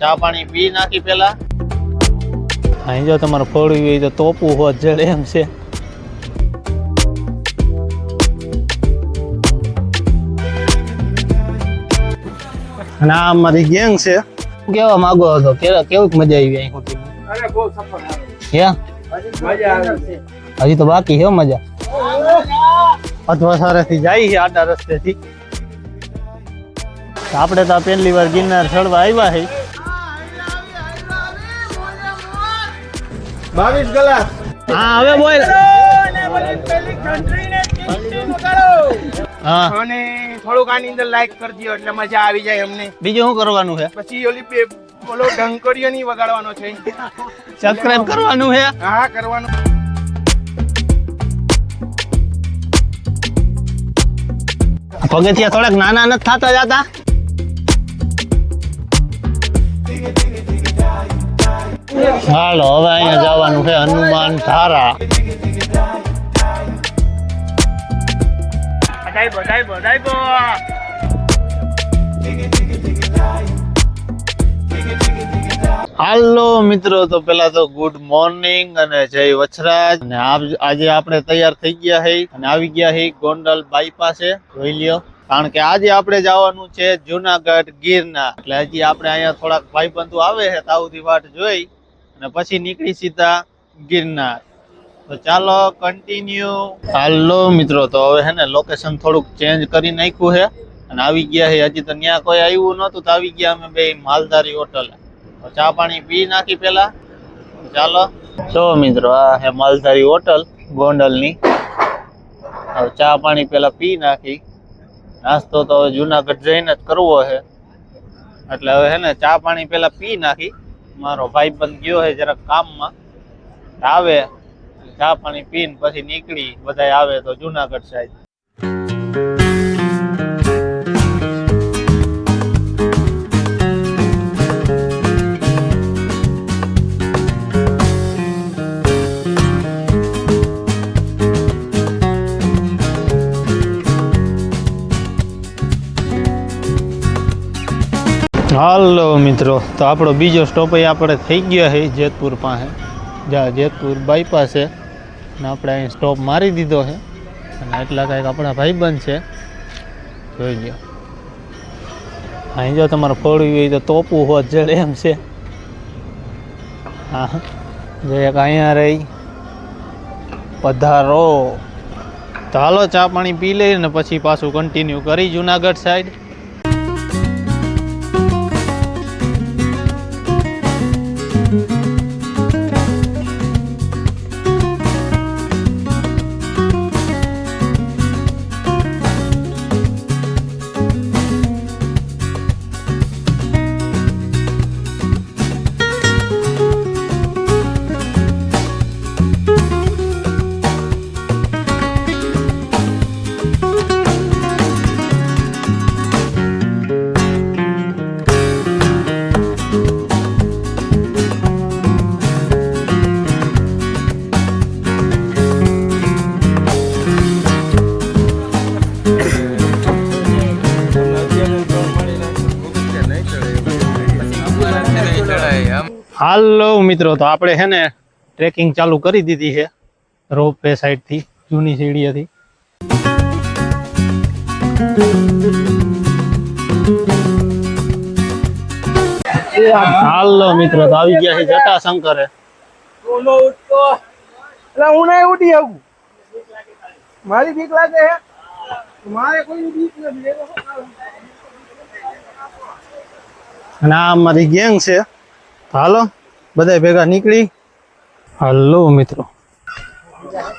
ચા પાણી પી નાખી પેલા અહીં જો તમારે ફોડવી હોય તો તોપવું હોત જડે એમ છે. અને આ અમારી ગેંગ છે. કેવા માંગો હતો કેવા કેવું મજા આવી અહીં હોટેલ અરે બહુ સફર સારો. હે? મજા આવે. હજી તો બાકી છે મજા. અથવા સારેથી જાય છે આડા રસ્તેથી. આપણે તો આ પહેલી વાર ગિરનાર ચડવા આવ્યા છે બાવીસ કલાક. હા હવે બોલ. અને થોડુંક આની અંદર લાઈક કરજો એટલે મજા આવી જાય અમને. બીજું શું કરવાનું છે? પછી ઓલી ઓલો ડંકરીઓ ની વગાડવાનો છે. સબસ્ક્રાઇબ કરવાનું છે? હા કરવાનું. પગથિયા થોડાક નાના નથી થતા જતા? હાલો હવે અહીંયા જવાનું છે હનુમાન ધારા. હાલો મિત્રો તો પેલા તો ગુડ મોર્નિંગ અને જય વછરાજ અને આજે આપણે તૈયાર થઈ ગયા છે અને આવી ગયા હે ગોંડલ બાયપાસે જોઈ લ્યો. કારણ કે આજે આપણે જવાનું છે જુનાગઢ ગીરના. એટલે હજી આપણે અહીંયા થોડાક ભાઈબંધો આવે છે તાઉથી વાટ જોઈ. અને પછી નીકળી સીધા ગિરનાર. તો ચાલો કન્ટિન્યુ હાલો મિત્રો, તો હવે હે ને લોકેશન થોડુંક ચેન્જ કરી નાખ્યું છે અને આવી ગયા છે હજી તો ત્યાં કોઈ આવ્યું નહોતું, તો આવી ગયા અમે બે માલધારી હોટલ. ચા પાણી પી નાખી પેલા ચાલો. જો મિત્રો, આ હે માલધારી હોટલ ગોંડલની. હવે ચા પાણી પેલા પી નાખી. નાસ્તો તો હવે જુનાગઢ જઈને જ કરવો છે એટલે હવે હે ને ચા પાણી પેલા પી નાખી. મારો ભાઈ બંધ ગયો છે જરાક કામમાં. આવે, ચા પાણી પીને પછી નીકળી બધા આવે તો જુનાગઢ સાઈડ હાલો મિત્રો, તો આપણો બીજો સ્ટોપ અહીં આપણે થઈ ગયા છે જેતપુર પાસે. જ્યાં જેતપુર બાયપાસ છે. અને આપણે અહીં સ્ટોપ મારી દીધો છે. અને એટલા કાંઈક આપણા ભાઈબંધ છે. જોઈ ગયો અહીં જો તમારે ફોડવી હોય તો તોપવું હોત જડે એમ છે. હા, જો એક અહીંયા રહી. પધારો. તો હાલો ચા પાણી પી લઈને પછી પાછું કન્ટિન્યુ કરી જુનાગઢ સાઈડ મિત્રો તો આપણે છે ને ટ્રેકિંગ ચાલુ કરી દીધી છે રોપ વે સાઈડથી જૂની સીડીએથી. હાલો મિત્રો તો આવી ગયા છે જટાશંકરે. હું ના ઉઠી આવું. મારી બીક લાગે છે મારે કોઈ બીક નથી. અને આ અમારી ગેંગ છે. હાલો. બધા ભેગા નીકળી? હલો મિત્રો.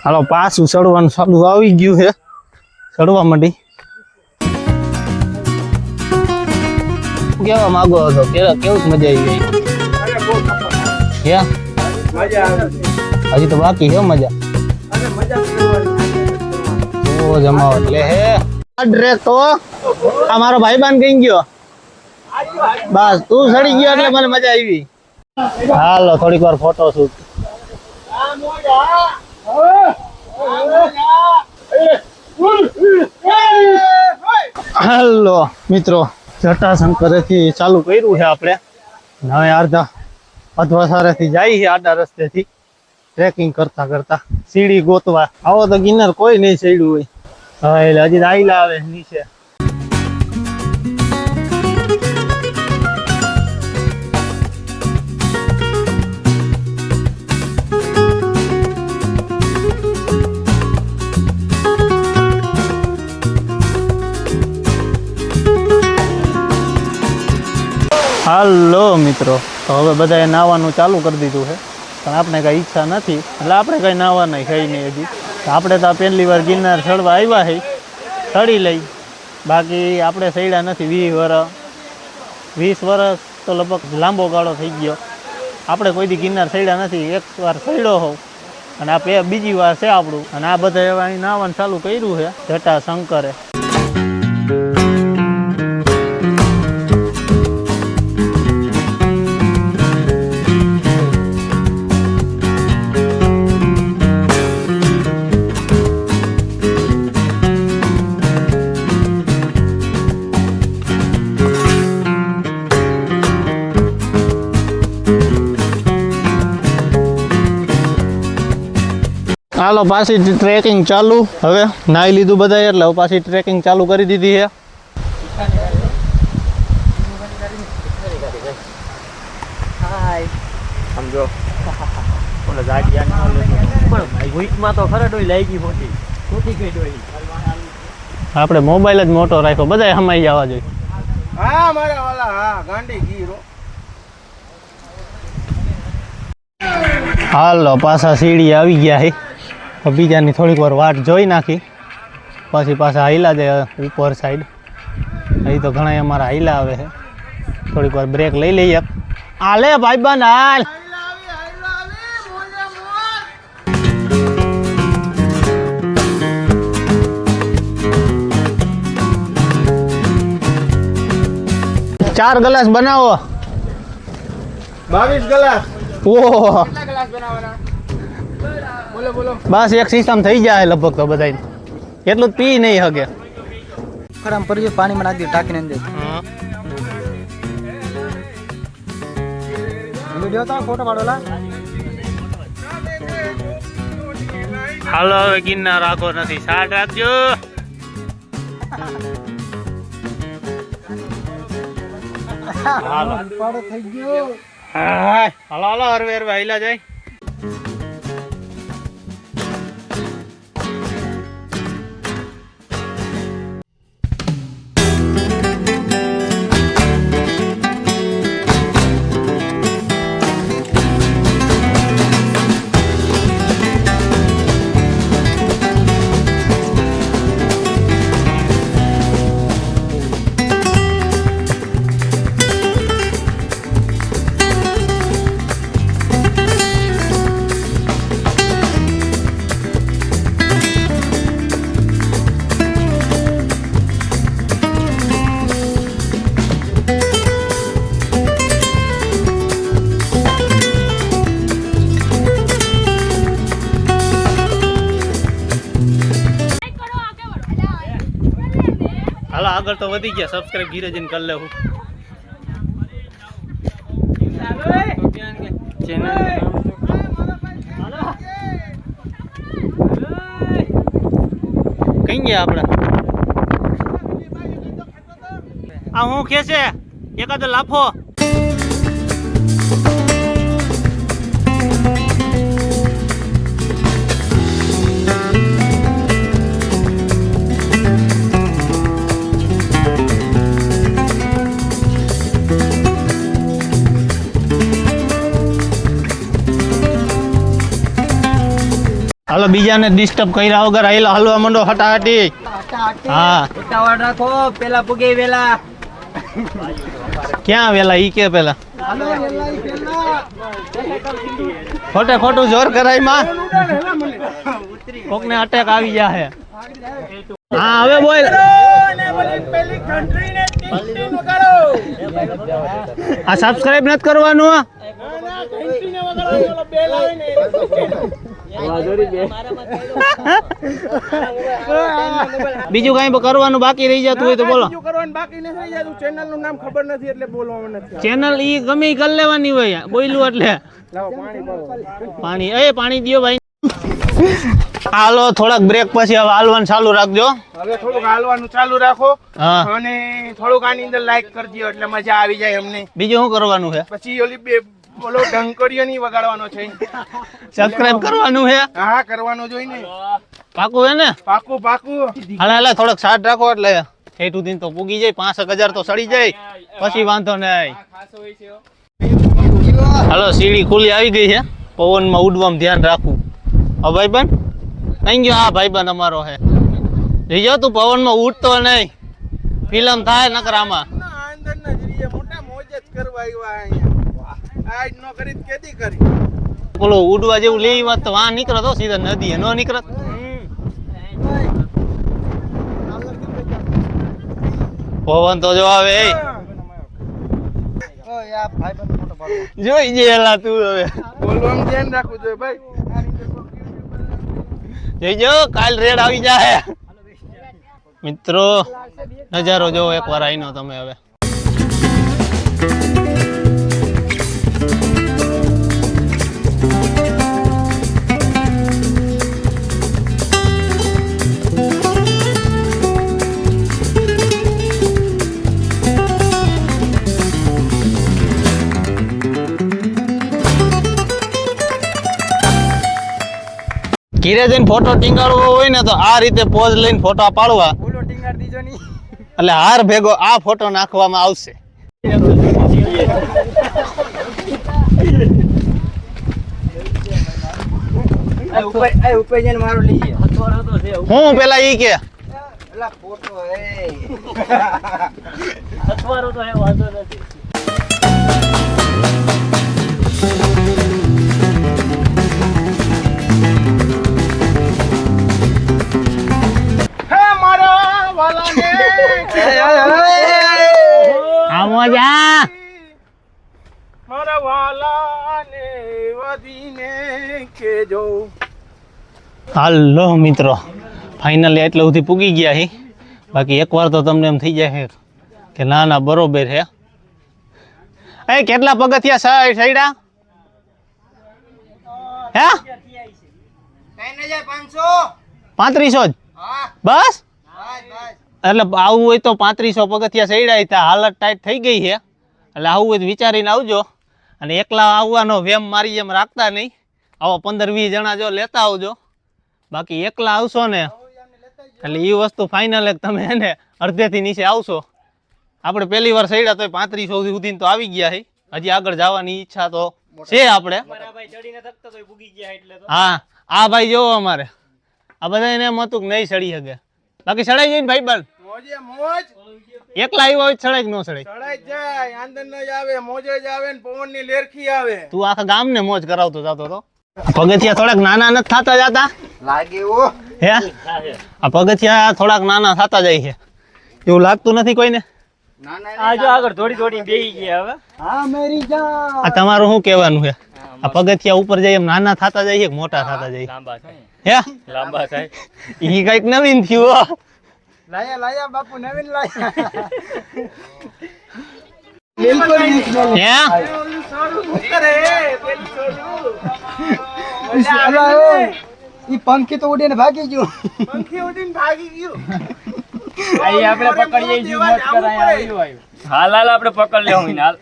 હાલો, પાછું ચડવાનું ચાલુ આવી ગયું છે. ચડવા માંડી. કેવા માંગો હતો કેવા મજા આવી ગઈ? હજી તો બાકી છે મજા. જમાવટ લે હે. ડ્રેક તો આ મારો ભાઈબાન કઈ ગયો? બસ, તું સડી ગયો એટલે મને મજા આવી. હાલો, થોડીક વાર ફોટો શૂટ હાલો, મિત્રો, જટાશંકરેથી ચાલુ કર્યું છે આપણે. હવે અડધા અધવાસારેથી જાય છે આડા રસ્તેથી ટ્રેકિંગ કરતા કરતા. સીડી ગોતવા. આવો તો ગિનર કોઈ નહીં ચડ્યું હોય. હા, એટલે હજી આઈલા આવે નીચે. હાલો મિત્રો, તો હવે બધાએ નાહવાનું ચાલુ કરી દીધું છે. પણ આપણે કાંઈ ઈચ્છા નથી. એટલે આપણે કાંઈ નાહવા નહીં ખાઈ નહીં હજી. આપણે તો પહેલી વાર ગિરનાર ચડવા આવ્યા છે. ચડી લઈ. બાકી આપણે ચડ્યા નથી વીસ વર્ષ વીસ વર્ષ તો લગભગ લાંબો ગાળો થઈ ગયો. આપણે કોઈ દી ગિરનાર ચડ્યા નથી. એક વાર ચડ્યો હોઉં. અને આ બીજી વાર છે આપણું. અને આ બધા એવા અહીં નાવાનું ચાલુ કર્યું છે. જટા શંકરે હાલો પાછી ટ્રેકિંગ ચાલુ. હવે નાહી લીધું બધા એટલે હવે પાછી ટ્રેકિંગ ચાલુ કરી દીધી છે. સમજો. ઓલા વીકમાં તો ખરા ડોઈ લાગી ગઈ ડોઈ આપણે મોબાઈલ જ મોટો રાખ્યો. બધા સમાઈ જવા જોઈએ. હા મારા વાલા હા ગાંડી ગીરો હાલો પાછા સીડી આવી ગયા છે. તો બીજાની થોડીક વાર વાટ જોઈ નાખી. પછી પાછા હાઈલા જાય ઉપર સાઈડ અહીં તો ઘણા અમારા હાઈલા આવે છે. થોડીક વાર બ્રેક લઈ લઈએ. આલે ભાઈ બન હાલ ચાર ગ્લાસ બનાવો. બાવીસ ગ્લાસ. ઓહો. ગ્લાસ બનાવવાના? બસ એક સિસ્ટમ થઈ જાય લગભગ તો બધા એટલું પી નહીં હગે ખરામ પડી પાણીમાં નાખી દે ટાંકીને અંદર. વીડિયો તો ફોટો પાડોલા હાલો હવે ગિરનાર રાખો નથી. સાટ રાખજો. હાલો. પાડો થઈ ગયો. હાલો હાલો હરવે હરવે હાઈલા જાય. તો વધી ગયા. સબસ્ક્રાઇબ ઘીરે જઈને કરી લેવું. કઈ ગયા આપણે આ હું ખેસે એકાદ લાફો? હાલો બીજાને ડિસ્ટર્બ કર્યા વગર આયેલા હલવા મંડો હટાહટી હા. ઉતાવળ રાખો પેલા પુગે વેલા. ક્યાં વેલા? ઈ કે પેલા. ખોટે ખોટું જોર કરાયમાં. કોકને અટેક આવી જાહે હા. હવે બોલ. આ સબસ્ક્રાઇબ નથી કરવાનું બીજું કઈ કરવાનું બાકી રહી જતું હોય તો બોલો. કરવાનું બાકી નથી રહી જતું. ચેનલનું નામ ખબર નથી એટલે બોલવામાં નથી ચેનલ ઈ ગમે કરી લેવાની હોય બોલ્યું એટલે. પાણી એ પાણી દિયો ભાઈ. હાલો થોડાક બ્રેક પછી હવે હાલવાનું ચાલુ રાખજો. હવે થોડુંક હાલવાનું ચાલુ રાખો અને થોડુંક આની અંદર લાઈક કરજો એટલે મજા આવી જાય અમને. બીજું શું કરવાનું છે? પછી ઓલી બે બોલો ડંકરીઓ નહીં વગાડવાનો છે. સબસ્ક્રાઇબ કરવાનું છે હા કરવાનો જોઈને પાકું હે ને? પાકું પાકું. હાલે હાલે થોડોક સાટ રાખો એટલે ઠેઠ સુધી તો પૂગી જાય પાંચ હજાર તો સડી જાય. પછી વાંધો નહીં. હાલો સીડી ખુલ્લી આવી ગઈ છે પવનમાં ઉડવામાં ધ્યાન રાખવું. હા ભાઈબંધ? અહીં ગયો. હા ભાઈબંધ અમારો હે. જઈ જાઓ તું પવનમાં ઉડતો નહીં. ફિલ્મ થાય નકર આમાં. મોટા મોજ જ કરવા આવ્યા આજ નો કરી કેદી કરી? બોલો ઉડવા જેવું લેવી વાત તો વાં નીકળો તો સીધા નદી ન નીકળત પવન તો જો આવે જોઈ જે હેલા તું હવે. બોલવાનું ધ્યાન રાખવું જોઈએ ભાઈ. જોઈજો કાલ રેડ આવી જાય મિત્રો નજારો જોવો એકવાર આઈનો તમે હવે. ઘીરે જઈને ફોટો ટીંગાડવો હોય ને તો આ રીતે પોઝ લઈને ફોટા પાડવા. એટલે હાર ભેગો આ ફોટો નાખવામાં આવશે. હું પેલા ઈ કે? ફોટો એ. અથવારો તો હે વાંધો નથી. મારા વાલાને મારા વાલાને વધીને કેજો હાલો મિત્રો ફાઇનલી એટલે સુધી પૂગી ગયા હી. બાકી એકવાર તો તમને એમ થઈ જાય કે ના ના બરોબર છે એ કેટલા પગથિયા સા- સૈડા? હે? હજાર પાંચસો પાંત્રીસો જ? બસ? એટલે આવું હોય તો પાંત્રીસો પગથિયા સૈડાય ત્યાં હાલત ટાઈટ થઈ ગઈ છે. એટલે આવું હોય તો વિચારીને આવજો. અને એકલા આવવાનો વેમ મારી જેમ રાખતા નહીં. આવો પંદર વીસ જણા જો લેતા આવજો. બાકી એકલા આવશો ને એટલે એ વસ્તુ ફાઇનલ એક તમે એને અડધેથી નીચે આવશો. આપણે પહેલી વાર સૈડા તો પાંત્રીસો સુધી તો આવી ગયા છે હજી આગળ જવાની ઈચ્છા તો છે આપણે. હા આ ભાઈ જોવો અમારે. આ બધા એને એમ હતું કે નહીં સડી શકે. બાકી સડાઈ જાય ને ભાઈ બન મોજે મોજ. એકલા આવ્યો હોય સડાઈ ન સડાઈ સડાઈ જાય આંદર ન આવે મોજે જ આવે ને પવનની લેરખી આવે. તું આખા ગામને મોજ કરાવતો જતો તો. પગથિયા થોડાક નાના નથી થતા જતા? લાગે ઓ હે? આ પગથિયા થોડાક નાના થતા જાય છે. એવું લાગતું નથી કોઈને? ના ના આ જો આગળ થોડી થોડી બેહી ગયા હવે. હા મેરી જાન આ તમારું શું કેવાનું છે? આ પગથિયા ઉપર જાય એમ નાના થતા જાય છે મોટા થતા જાય લાંબા થાય હે? લાંબા થાય. ઈ કંઈક નવીન થયું હો. લાયા લાયા બાપુ નવીન લાયા. હે? ઈ પંખી તો ઉડીને ભાગી ગયું. પંખી ઉડીને ભાગી ગયું. આઈ આપણે પકડીએ જીવ મત કરાય આવ્યું આવ્યું. હાલ હાલ આપણે પકડ લેવું હાલ.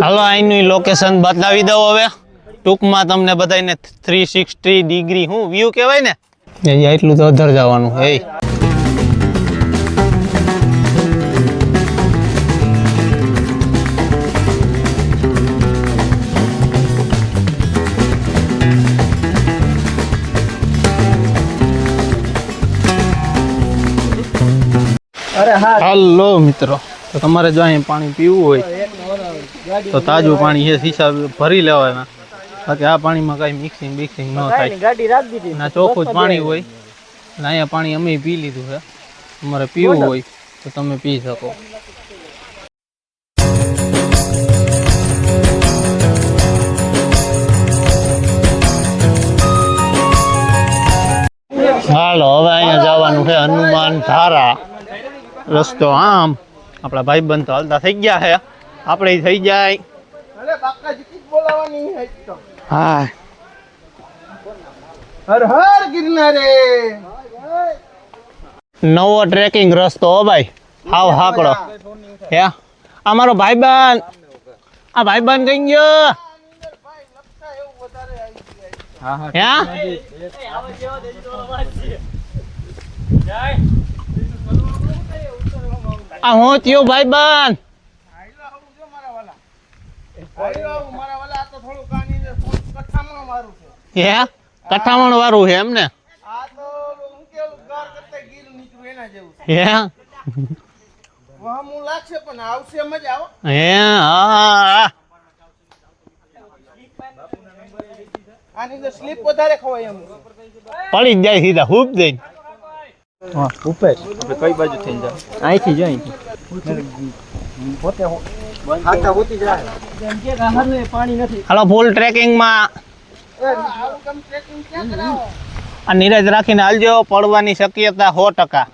હાલો અહીંનું લોકેશન બતાવી દઉં હવે. ટૂંકમાં તમને બધાને થ્રી સિક્સટી ડિગ્રી હું વ્યૂ કહેવાય ને? એટલું તો અધર જવાનું એ. હાલો મિત્રો તો તમારે જો અહીં પાણી પીવું હોય તો તાજું પાણી છે શીશા ભરી લેવાના. બાકી આ પાણીમાં કાંઈ મિક્સિંગ બિક્સિંગ ન થાય. ના ચોખ્ખું જ પાણી હોય અને અહીંયા પાણી અમે પી લીધું છે. તમારે પીવું હોય તો તમે પી શકો. હાલો હવે અહીંયા જવાનું છે હનુમાન ધારા. રસ્તો આમ. આપણા ભાઈબંધ તો હાલતા થઈ ગયા છે. આપણે થઈ જાય. હે હા. હર હર ગિરનારે. નવો ટ્રેકિંગ રસ્તો હો ભાઈ. હાવ હાકડો. હે? આ મારો ભાઈબંધ. આ ભાઈબંધ કઈ ગયો? હા હે આ હું થયું ભાઈબંધ આયલો આવું જો મારા વાલા આયલો આવું મારા વાલા આ તો થોડું કાની ને હું થયો ભાઈ બન હે? કઠામણ વાળું છે એમને? હું વહામું લાગશે પણ આવશે મજા આવો. હે? હા. આની તો સ્લીપ વધારે ખવાય એમ પડી જાય સીધા હૂપ જઈને. અહીંથી જો અહીંથી. હાલો ફૂલ ટ્રેકિંગમાં આવું કેમ ટ્રેકિંગ ક્યાં કરાવો આ નીરજ રાખીને હાલજો પડવાની શક્યતા સો ટકા.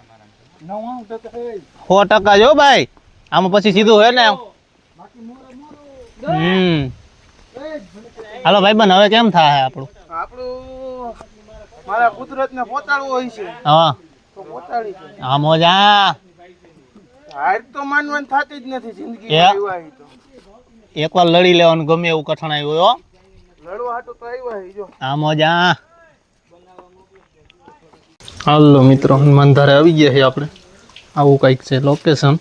સો ટકા જો ભાઈ. આમાં પછી સીધું હે ને હમ. હાલો ભાઈ બન હવે કેમ થાય આપણું? આપણું મારા કુદરત ને પોતાડવું હોય છે. હા. તો પોતાડી છે. આ મોજા. હાર તો માનવાની થતી જ નથી જિંદગી Yeah. તો. એકવાર લડી લેવાનું ગમે એવું કઠણાઈ હોય હો. લડવા હાટું તો આવ્યા જો. હાલો મિત્રો હનુમાન ધારે આવી ગયા છે આપણે. આવું કંઈક છે લોકેશન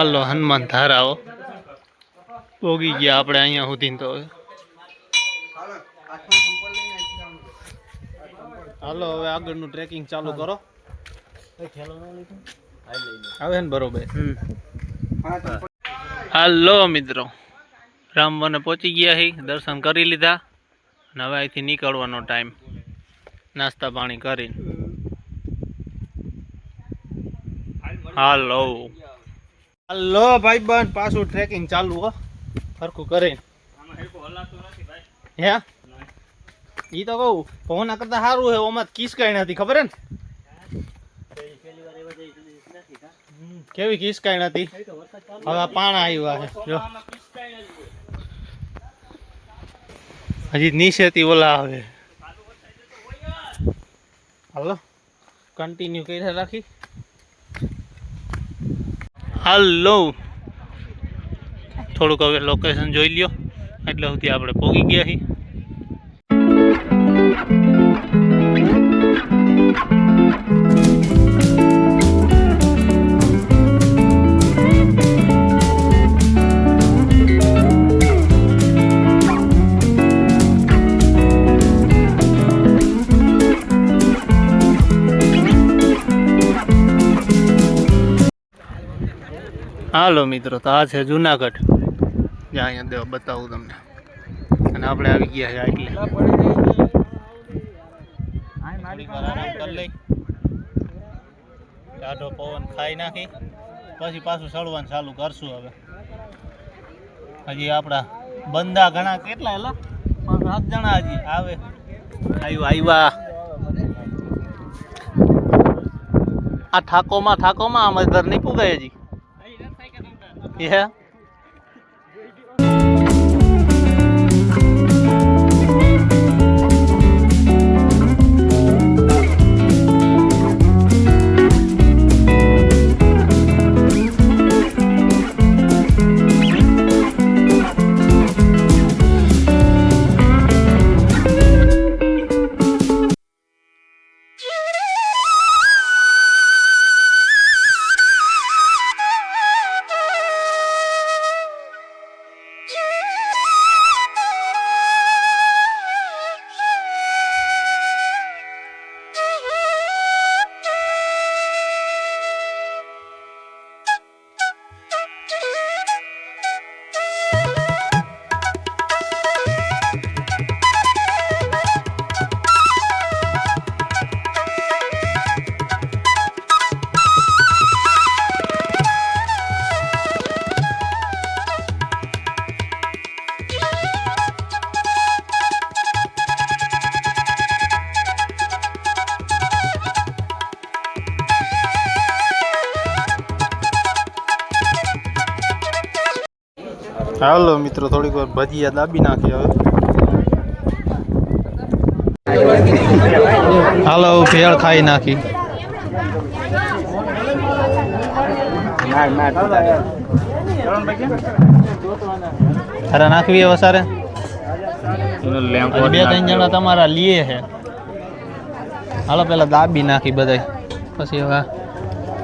હાલો, હનુમાન ધારાઓ. પોગી ગયા આપણે અહીંયા સુધી તો હાલો, હવે આગળનું ટ્રેકિંગ ચાલુ કરો. આવે ને બરોબર. હાલો, મિત્રો. રામવને પહોંચી ગયા હી, દર્શન કરી લીધા. અને હવે અહીંથી નીકળવાનો ટાઈમ નાસ્તા પાણી કરીને. હાલો. હાલો ભાઈ બન પાછું ટ્રેકિંગ ચાલુ હો. સરખું કરે હે? ઈ તો કહું પવના કરતા સારું છે ઓમાં કિસ કઈ નથી ખબર હે ને? કેવી કિસ કઈ નથી. હવે પાણા આવ્યા છે જો. હજી નીચેથી ઓલા આવે હાલો કન્ટિન્યુ કરી રાખી. હાલો. થોડુંક હવે લોકેશન જોઈ લ્યો. એટલે સુધી આપણે પહોંચી ગયા છીએ. હાલો મિત્રો, તો આ છે જુનાગઢ. જ્યાં અહીંયા દેવા બતાવું તમને. અને આપણે આવી ગયા છે એટલે ટાઢો પવન ખાઈ નાખી. પછી પાછું ચડવાનું ચાલુ કરશું હવે. હજી આપણા બંદા ઘણા કેટલા એલા? સાત જણા હજી આવે. આવ્યું આવ્યા આ ઠાકોમાં ઠાકોમાં આમ ઘર નહીં પુગાય હજી. Yeah. હાલો મિત્રો, થોડીક વાર ભજીયા દાબી નાખી હવે. હાલો ભેળ ખાઈ નાખી. અરે નાખવી હવે સારે? બે ત્રણ જણા તમારા લીએ છે. હાલો, પેલા દાબી નાખી બધાય. પછી હવે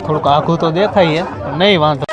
થોડુંક આખું તો દેખાય નહીં વાંધો.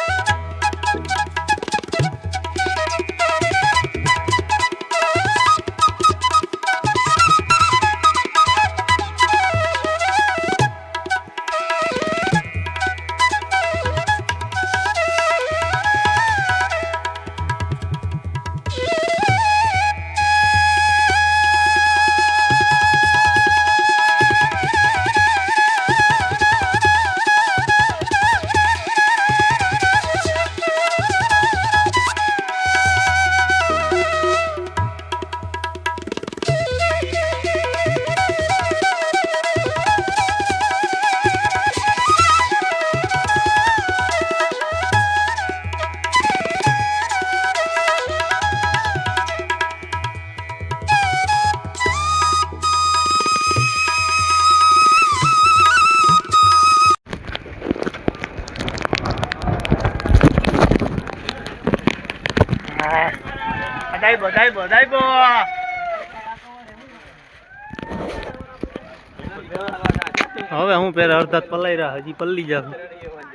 હું પેલા અડધા પલાઈ રહ્યા, હજી પલ્લી જાવ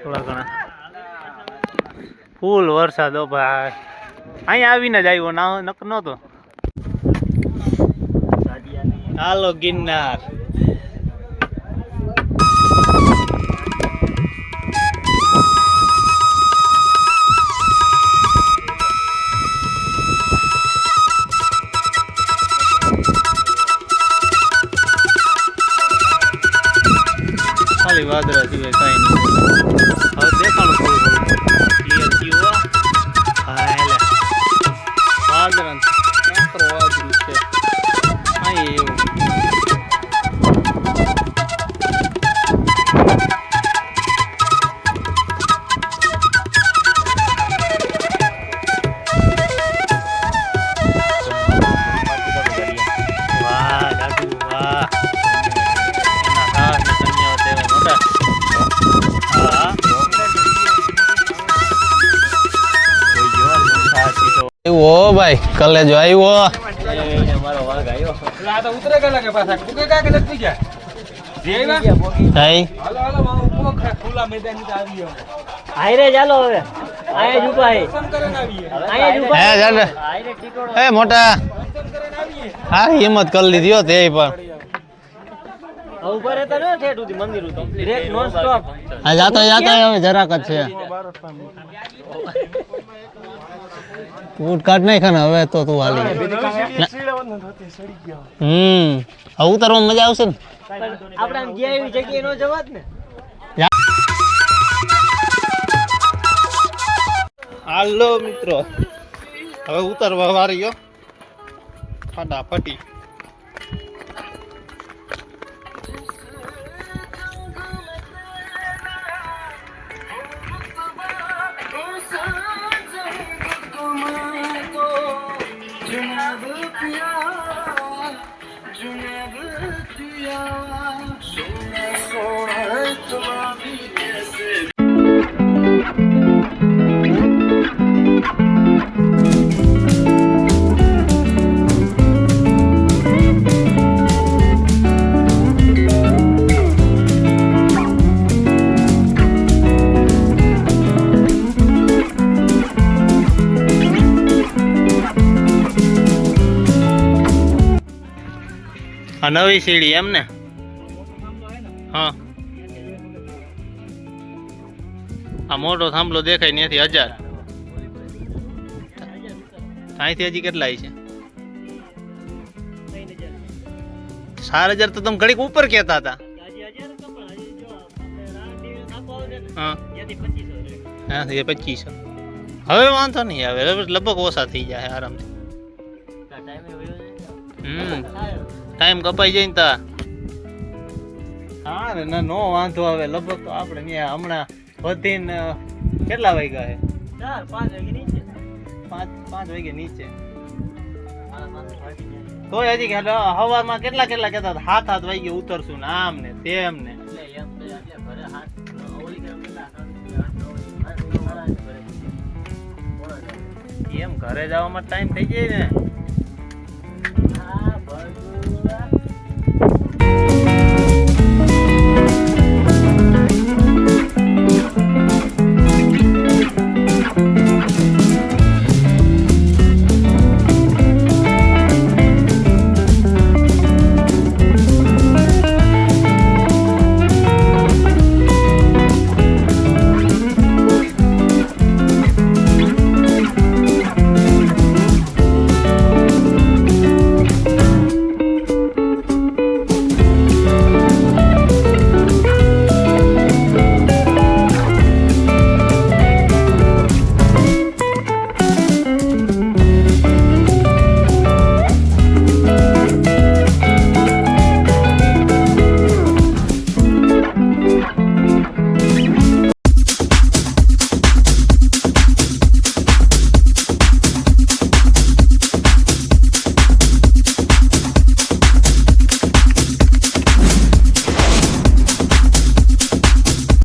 થોડા ઘણા. ફૂલ વરસાદ હો ભાઈ. અહીંયા આવીને જ આવ્યો, ના, નક નહોતો. હાલો ગિરનાર. હાયરે જો આવ્યો મોટા. હા હિંમત કરી લીધી તે પણ. ઊભા રહેતા ન ઠેઠ સુધી મંદિર સુધી. ડિરેક્ટ નોન સ્ટોપ આ જાતો જાતો હવે જરાક જ છે. ઊંટ કાઢ નાખ ને હવે તો તું હાલી. હમ હવે ઉતારવામાં મજા આવશે ને? આપણે આમ ગયા એવી જગ્યાએ નો જવાત ને? હાલો મિત્રો હવે ઉતારવા વારી ગયો ફટાફટી. Dünya, dünya, dünya, dünya, dünya, નવી સીડી એમ ને? હા. આ મોટો થાંભલો દેખાય ત્યાંથી હજાર. અહીંથી હજી કેટલા છે? ચાર હજાર તો તમે ઘડીક ઉપર કહેતા હતા. હા. એ પચીસો. હવે વાંધો નહીં આવે લગભગ ઓછા થઈ જાય આરામથી. હમ. ટાઈમ કપાઈ જાય ને તા. હા રે ના નો વાંધો આવે. લગભગ તો આપણે ત્યાં હમણાં વધીને કેટલા વાગ્યા છે ચાર પાંચ વાગે નીચે. પાંચ પાંચ વાગે નીચે. તોય હજી હવારમાં કેટલા કેટલા કહેતા હતા? હાથ હાથ વાગે ઉતરશું ને આમ ને તેમ ને? એમ ઘરે જવામાં ટાઈમ થઈ જાય ને. Bye.